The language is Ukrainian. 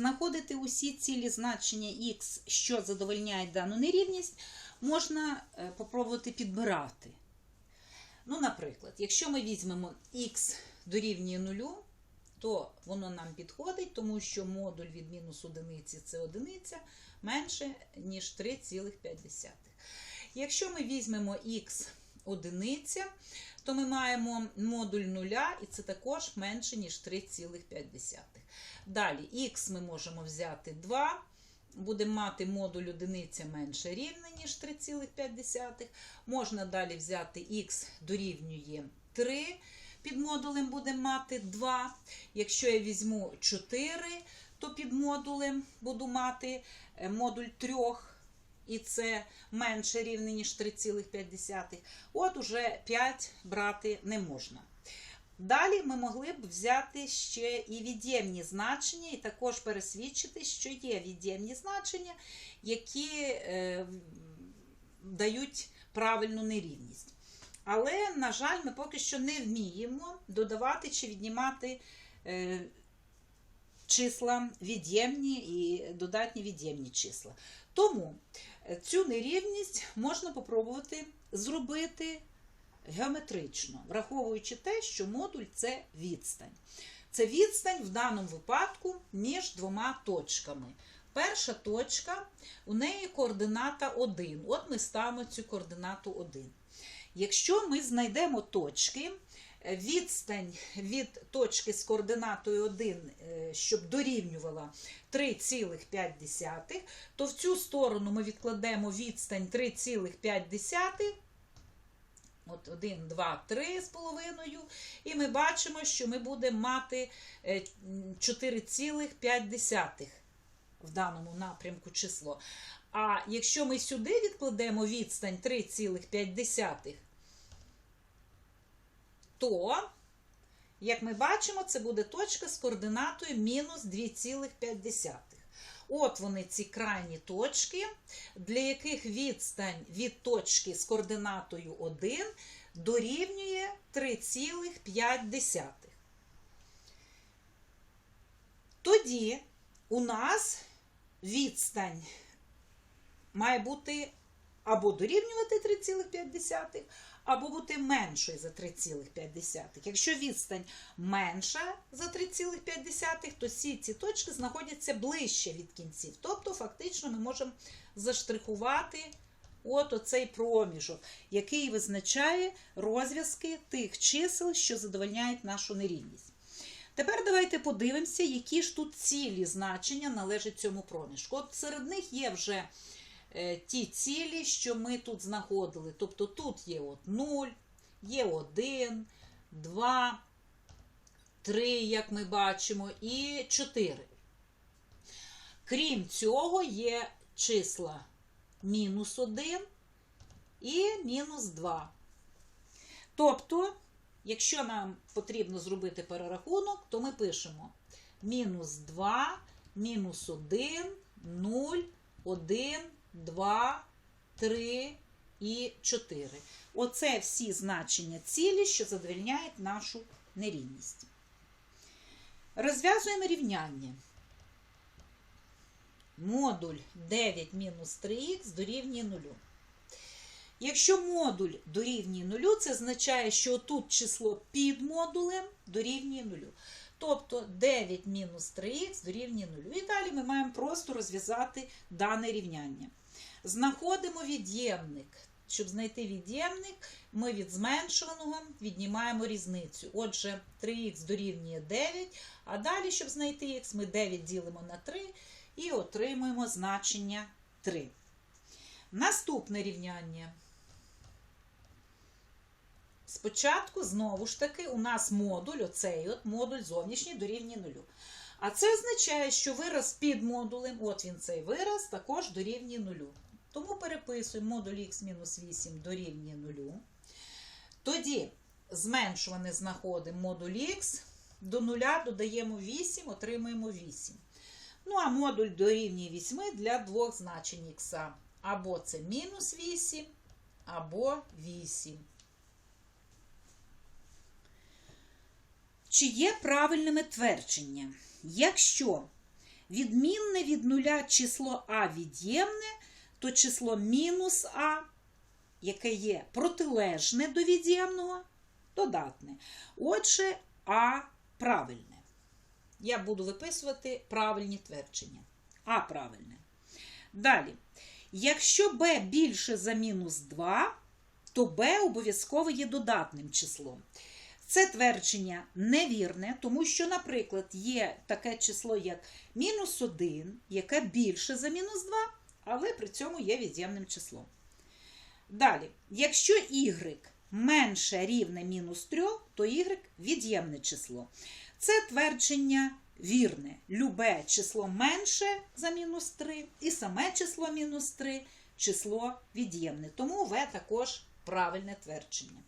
знаходити усі цілі значення х, що задовольняють дану нерівність, можна е, попробувати підбирати. Ну, наприклад, якщо ми візьмемо х дорівнює 0, то воно нам підходить, тому що модуль від мінус одиниці це одиниця менше, ніж 3,5. Якщо ми візьмемо х одиниця, то ми маємо модуль нуля, і це також менше, ніж 3,5. Далі х ми можемо взяти 2. Будемо мати модуль одиниця менше рівне, ніж 3,5. Можна далі взяти х дорівнює 3. Під модулем будемо мати 2. Якщо я візьму 4, то під модулем буду мати е, модуль 3 і це менше рівне, ніж 3,5. От уже 5 брати не можна. Далі ми могли б взяти ще і від'ємні значення, і також пересвідчити, що є від'ємні значення, які е, дають правильну нерівність. Але, на жаль, ми поки що не вміємо додавати чи віднімати е, числа від'ємні і додатні від'ємні числа. Тому е, цю нерівність можна попробувати зробити геометрично, враховуючи те, що модуль це відстань. Це відстань в даному випадку між двома точками. Перша точка, у неї координата 1. От ми ставимо цю координату 1. Якщо ми знайдемо точки, відстань від точки з координатою 1, е, щоб дорівнювала 3,5, то в цю сторону ми відкладемо відстань 3,5. От 1, 2, 3 з половиною. І ми бачимо, що ми будемо мати е, 4,5 в даному напрямку число. А якщо ми сюди відкладемо відстань 3,5, то, як ми бачимо, це буде точка з координатою мінус 2,5. От вони ці крайні точки, для яких відстань від точки з координатою 1 дорівнює 3,5. Тоді у нас відстань має бути або дорівнювати 3,5, або бути меншою за 3,5. Якщо відстань менша за 3,5, то всі ці точки знаходяться ближче від кінців. Тобто, фактично, ми можемо заштрихувати от оцей проміжок, який визначає розв'язки тих чисел, що задовольняють нашу нерівність. Тепер давайте подивимося, які ж тут цілі значення належать цьому проміжку. От серед них є вже ті цілі, що ми тут знаходили. Тобто тут є от 0, є 1, 2, 3, як ми бачимо, і 4. Крім цього, є числа мінус 1 і мінус 2. Тобто, якщо нам потрібно зробити перерахунок, то ми пишемо мінус 2, мінус 1, 0, 1, 2, 3 і 4. Оце всі значення цілі, що задовільняють нашу нерівність. Розв'язуємо рівняння. Модуль 9 мінус 3х дорівнює 0. Якщо модуль дорівнює 0, це означає, що тут число під модулем дорівнює 0. Тобто 9 мінус 3х дорівнює 0. І далі ми маємо просто розв'язати дане рівняння. Знаходимо від'ємник. Щоб знайти від'ємник, ми від зменшуваного віднімаємо різницю. Отже, 3х дорівнює 9, а далі, щоб знайти х, ми 9 ділимо на 3 і отримуємо значення 3. Наступне рівняння. Спочатку, знову ж таки, у нас модуль, оцей от модуль зовнішній дорівнює 0. А це означає, що вираз під модулем, от він цей вираз, також дорівнює 0. Тому переписуємо модуль х-8 дорівнює 0. Тоді зменшуване знаходимо модуль х, до 0 додаємо 8, отримуємо 8. Ну, а модуль дорівнює 8 для двох значень х. Або це мінус 8, або 8. Чи є правильними твердження? Якщо відмінне від нуля число А від'ємне, то число мінус А, яке є протилежне до від'ємного, додатне. Отже, А правильне. Я буду виписувати правильні твердження. А правильне. Далі. Якщо b більше за мінус 2, то b обов'язково є додатним числом. Це твердження невірне, тому що, наприклад, є таке число, як мінус 1, яке більше за мінус 2, але при цьому є від'ємним числом. Далі, якщо y менше рівне мінус 3, то y від'ємне число. Це твердження вірне. Любе число менше за мінус 3, і саме число мінус 3 число від'ємне. Тому В також правильне твердження.